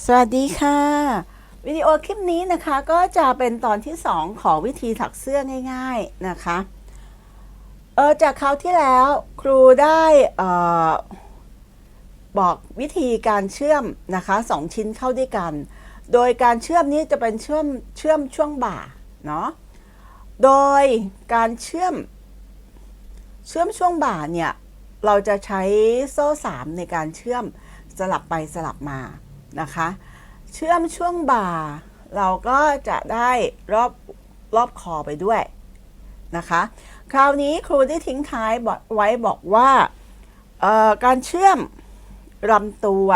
สวัสดีค่ะ วิดีโอคลิปนี้นะคะก็จะเป็นตอนที่ 2 ของวิธีถักเสื้อง่าย ๆนะคะเออจากคราวที่แล้วครูได้เออบอกวิธีการเชื่อมนะคะสองชิ้นเข้าด้วยกัน โดยการเชื่อมนี้จะเป็นเชื่อมเชื่อมช่วงบ่าเนาะโดยการเชื่อมเชื่อมช่วงบ่าเนี่ยเราจะใช้โซ่สามในการเชื่อมสลับไปสลับมา นะคะ เชื่อมช่วงบ่า เราก็จะได้รอบรอบคอไปด้วยนะคะ คราวนี้ครูได้ทิ้งท้ายไว้บอกว่าการเชื่อมลำตัว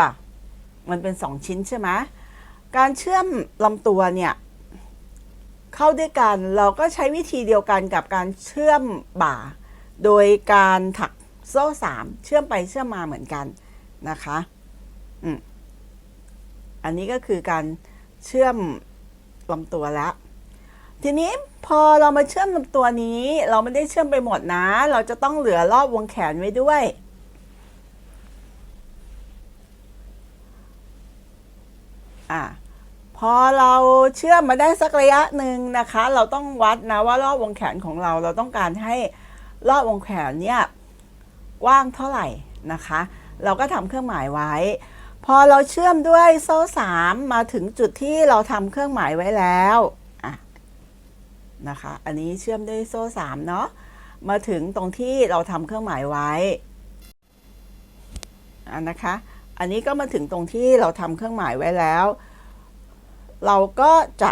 มันเป็นสองชิ้นใช่ไหมการเชื่อมลำตัวเนี่ยเข้าด้วยกันเราก็ใช้วิธีเดียวกันกับการเชื่อมบ่า โดยการถักโซ่สามเชื่อมไปเชื่อมมาเหมือนกันนะคะ อืม อันนี้ก็คือการเชื่อมลำตัวแล้วทีนี้พอเรามาเชื่อมลำตัวนี้ เราไม่ได้เชื่อมไปหมดนะ เราจะต้องเหลือรอบวงแขนไว้ด้วย อะพอเราเชื่อมมาได้สักระยะหนึ่งนะคะ เราต้องวัดนะว่ารอบวงแขนของเรา เราต้องการให้รอบวงแขนเนี่ยกว้างเท่าไหร่นะคะ เราก็ทำเครื่องหมายไว้ พอเราเชื่อมด้วยโซ่สามมาถึงจุดที่เราทำเครื่องหมายไว้แล้วะนะคะ อันนี้เชื่อมด้วยโซ่สามเนาะ มาถึงตรงที่เราทำเครื่องหมายไว้อันนะคะ อันนี้ก็มาถึงตรงที่เราทำเครื่องหมายไว้แล้ว เราก็จะ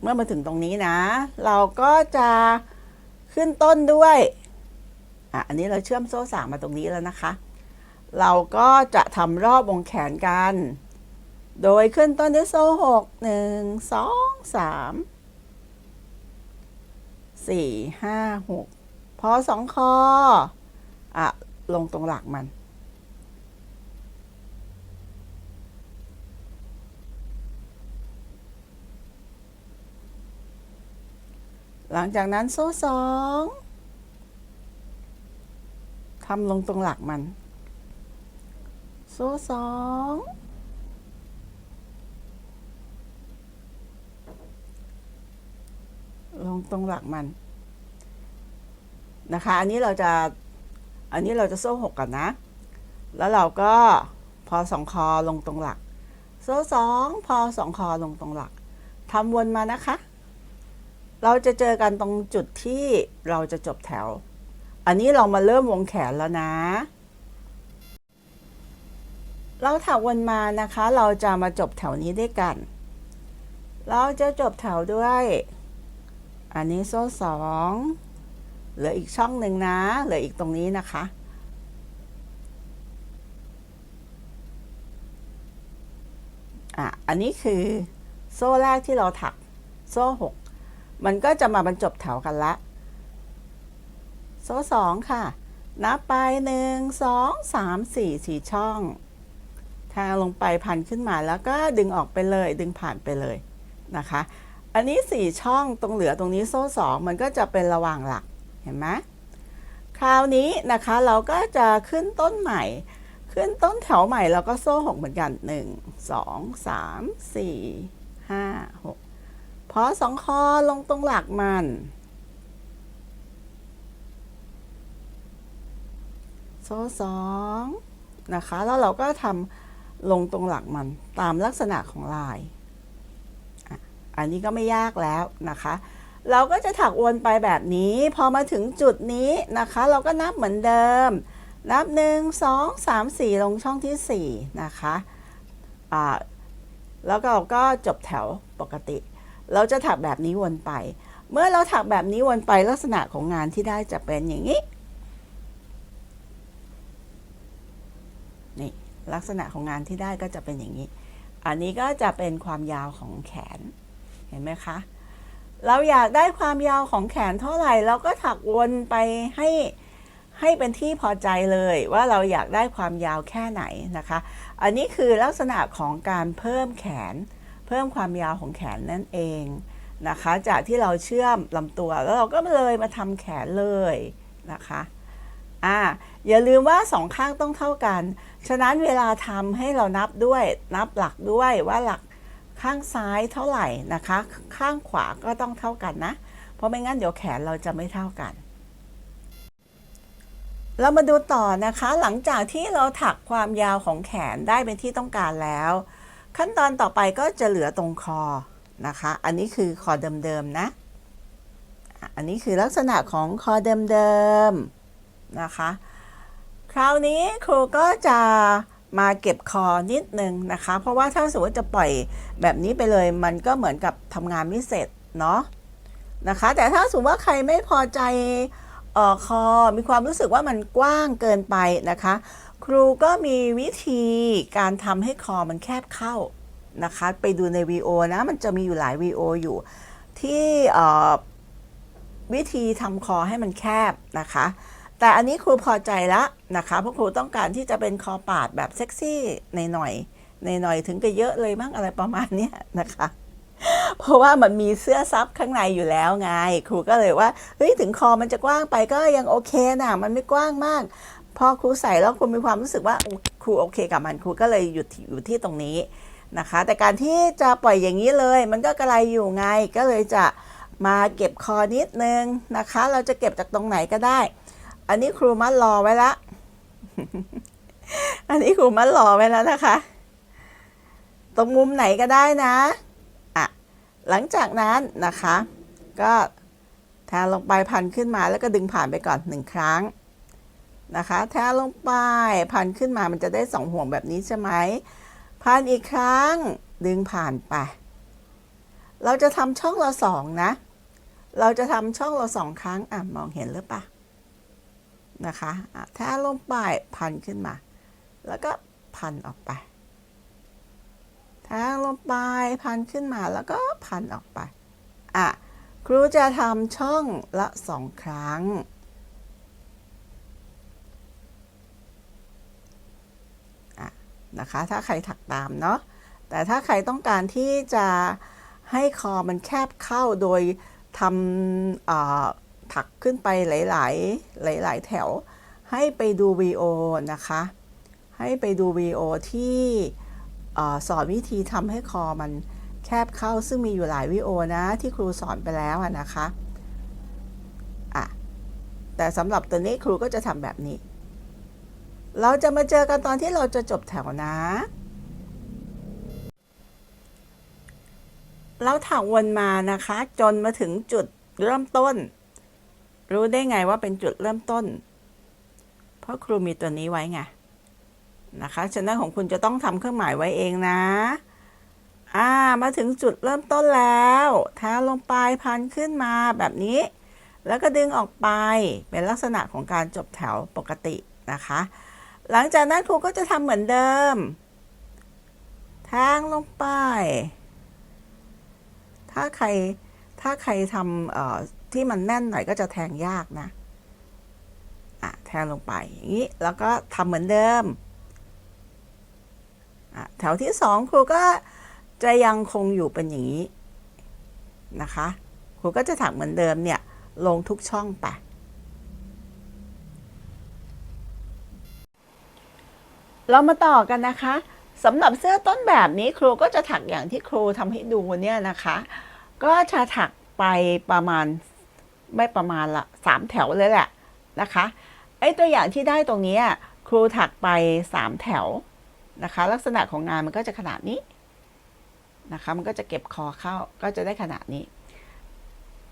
เมื่อมาถึงตรงนี้นะ เราก็จะขึ้นต้นด้วยอะอันนี้เราเชื่อมโซ่สามมาตรงนี้แล้วนะคะ เราก็จะทำรอบวงแขนกัน โดยขึ้นต้นด้วยโซ่หกหนึ่งสองสามสี่ห้าหกพอสองคออะ ลงตรงหลักมัน หลังจากนั้นโซ่สองทำลงตรงหลักมัน ซ่สองลงตรงหลักมันนะคะ อันนี้เราจะอันนี้เราจะโซ่หกก่อนนะ แล้วเราก็พอสองคอลงตรงหลัก โซ่สองพอสองคอลงตรงหลักทำวนมานะคะ เราจะเจอกันตรงจุดที่เราจะจบแถว อันนี้เรามาเริ่มวงแขนแล้วนะ เราถักวนมานะคะ เราจะมาจบแถวนี้ด้วยกัน เราจะจบแถวด้วย อันนี้โซ่สองเหลืออีกช่องหนึ่งนะเหลืออีกตรงนี้นะคะ อะ อันนี้คือโซ่แรกที่เราถักโซ่หกมันก็จะมาบรรจบแถวกันละ โซ่สองค่ะ นับไปหนึ่งสองสามสี่สี่ช่อง ทางลงไปพันขึ้นมาแล้วก็ดึงออกไปเลย ดึงผ่านไปเลยนะคะ อันนี้สี่ช่องตรงเหลือตรงนี้โซ่สองมันก็จะเป็นระหว่างหลักเห็นไหมคราวนี้นะคะเราก็จะขึ้นต้นใหม่ ขึ้นต้นแถวใหม่เราก็โซ่หกเหมือนกันหนึ่งสองสามสี่ห้าหกพอสองคอลงตรงหลักมันโซ่สองนะคะ แล้วเราก็ทำ ลงตรงหลักมันตามลักษณะของลาย อันนี้ก็ไม่ยากแล้วนะคะ เราก็จะถักวนไปแบบนี้ พอมาถึงจุดนี้นะคะ เราก็นับเหมือนเดิม นับหนึ่งสองสามสี่ลงช่องที่สี่นะคะอ่าแล้วเราก็จบแถวปกติ เราจะถักแบบนี้วนไป เมื่อเราถักแบบนี้วนไปลักษณะของงานที่ได้จะเป็นอย่างนี้ ลักษณะของงานที่ได้ก็จะเป็นอย่างนี้ อันนี้ก็จะเป็นความยาวของแขน เห็นไหมคะ เราอยากได้ความยาวของแขนเท่าไหร่ เราก็ถักวนไปให้ให้เป็นที่พอใจเลยว่าเราอยากได้ความยาวแค่ไหนนะคะ อันนี้คือลักษณะของการเพิ่มแขน เพิ่มความยาวของแขนนั่นเองนะคะ จากที่เราเชื่อมลำตัวแล้วเราก็เลยมาทำแขนเลยนะคะ อ่า อย่าลืมว่าสองข้างต้องเท่ากัน ฉะนั้นเวลาทำให้เรานับด้วยนับหลักด้วยว่าหลักข้างซ้ายเท่าไหร่นะคะ ข้างขวาก็ต้องเท่ากันนะ เพราะไม่งั้นเดี๋ยวแขนเราจะไม่เท่ากัน เรามาดูต่อนะคะ หลังจากที่เราถักความยาวของแขนได้เป็นที่ต้องการแล้ว ขั้นตอนต่อไปก็จะเหลือตรงคอนะคะ อันนี้คือคอเดิมๆนะ อันนี้คือลักษณะของคอเดิมๆนะคะ คราวนี้ครูก็จะมาเก็บคอนิดนึงนะคะ เพราะว่าถ้าสมมติจะปล่อยแบบนี้ไปเลย มันก็เหมือนกับทำงานไม่เสร็จเนาะนะคะ แต่ถ้าสมมติว่าใครไม่พอใจออคอมีความรู้สึกว่ามันกว้างเกินไปนะคะ ครูก็มีวิธีการทำให้คอมันแคบเข้านะคะ ไปดูในวีโอนะมันจะมีอยู่หลายวีโออยู่ ที่วิธีทำคอให้มันแคบนะคะ แต่อันนี้ครูพอใจแล้วนะคะเพราะครูต้องการที่จะเป็นคอปาดแบบเซ็กซี่ในหน่อยในหน่อยถึงกับเยอะเลยมั้งอะไรประมาณนี้นะคะ เพราะว่ามันมีเสื้อซับข้างในอยู่แล้วไง ครูก็เลยว่าเฮ้ยถึงคอมันจะกว้างไปก็ยังโอเคนะมันไม่กว้างมากพอครูใส่แล้วครูมีความรู้สึกว่าครูโอเคกับมันครูก็เลยหยุดอยู่ที่ตรงนี้นะคะ แต่การที่จะปล่อยอย่างนี้เลย มันก็กระไรอยู่ไงก็เลยจะมาเก็บคอนิดนึงนะคะ เราจะเก็บจากตรงไหนก็ได้ อันนี้ครูมัดรอไว้ละ อันนี้ครูมัดรอไว้แล้วนะคะ ตรงมุมไหนก็ได้นะ อะ หลังจากนั้นนะคะ ก็แทงลงไปพันขึ้นมาแล้วก็ดึงผ่านไปก่อนหนึ่งครั้งนะคะ แทงลงไปพันขึ้นมามันจะได้สองห่วงแบบนี้ใช่ไหม พันอีกครั้งดึงผ่านไป เราจะทำช่องเราสองนะ เราจะทำช่องเราสองครั้งอะมองเห็นหรือเปล่า นะคะะถ้าลงไปพันขึ้นมา แล้วก็พันออกไปถ้าลงไปพันขึ้นมาแล้วก็พันออกไปอะครูจะทำช่องละสองครั้งะนะคะ ถ้าใครถักตามเนาะ แต่ถ้าใครต้องการที่จะให้คอมันแคบเข้าโดยทำ ถักขึ้นไปหลาย ๆ หลาย ๆ แถว ให้ไปดูวีโอนะคะ ให้ไปดูวีโอที่สอนวิธีทำให้คอมันแคบเข้าซึ่งมีอยู่หลายวีโอนะที่ครูสอนไปแล้วนะคะอะแต่สำหรับตัวนี้ครูก็จะทำแบบนี้ เราจะมาเจอกันตอนที่เราจะจบแถวนะ เราถักวนมานะคะ จนมาถึงจุดเริ่มต้น รู้ได้ไงว่าเป็นจุดเริ่มต้น เพราะครูมีตัวนี้ไว้ไงนะคะฉะนั้นของคุณจะต้องทำเครื่องหมายไว้เองนะ อ่า มาถึงจุดเริ่มต้นแล้วเท้าลงไปพันขึ้นมาแบบนี้ แล้วก็ดึงออกไปเป็นลักษณะของการจบแถวปกตินะคะ หลังจากนั้นครูก็จะทำเหมือนเดิมแทงลงไป ถ้าใครถ้าใครทำ ที่มันแน่นหน่อยก็จะแทงยากนะอะแทงลงไปอย่างนี้แล้วก็ทำเหมือนเดิมอะแถวที่สองครูก็จะยังคงอยู่เป็นอย่างนี้นะคะครูก็จะถักเหมือนเดิมเนี่ยลงทุกช่องไปเรามาต่อกันนะคะสำหรับเสื้อต้นแบบนี้ครูก็จะถักอย่างที่ครูทำให้ดูเนี่ยนะคะ ก็จะถักไปประมาณ ไม่ประมาณละสามแถวเลยแหละนะคะไอ้ตัวอย่างที่ได้ตรงนี้ครูถักไปสามแถวนะคะ ลักษณะของงานมันก็จะขนาดนี้นะคะมันก็จะเก็บคอเข้าก็จะได้ขนาดนี้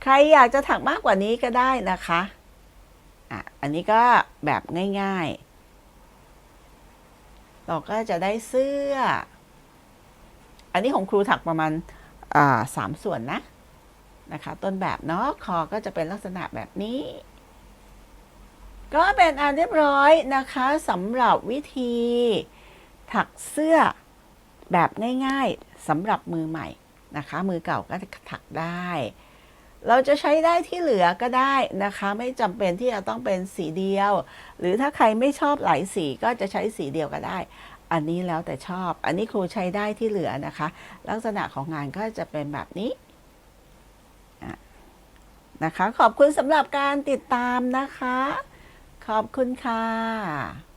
ใครอยากจะถักมากกว่านี้ก็ได้นะคะอะอันนี้ก็แบบง่ายๆ เราก็จะได้เสื้อ อันนี้ของครูถักประมาณสามส่วนนะ นะคะ ต้นแบบเนาะคอก็จะเป็นลักษณะแบบนี้ ก็เป็นอันเรียบร้อยนะคะสำหรับวิธี ถักเสื้อแบบง่ายๆสำหรับมือใหม่นะคะ มือเก่าก็ถักได้ เราจะใช้ได้ที่เหลือก็ได้นะคะ ไม่จำเป็นที่จะต้องเป็นสีเดียว หรือถ้าใครไม่ชอบหลายสีก็จะใช้สีเดียวก็ได้ อันนี้แล้วแต่ชอบ อันนี้ครูใช้ได้ที่เหลือนะคะ ลักษณะของงานก็จะเป็นแบบนี้ นะคะ ขอบคุณสำหรับการติดตามนะคะ ขอบคุณค่ะ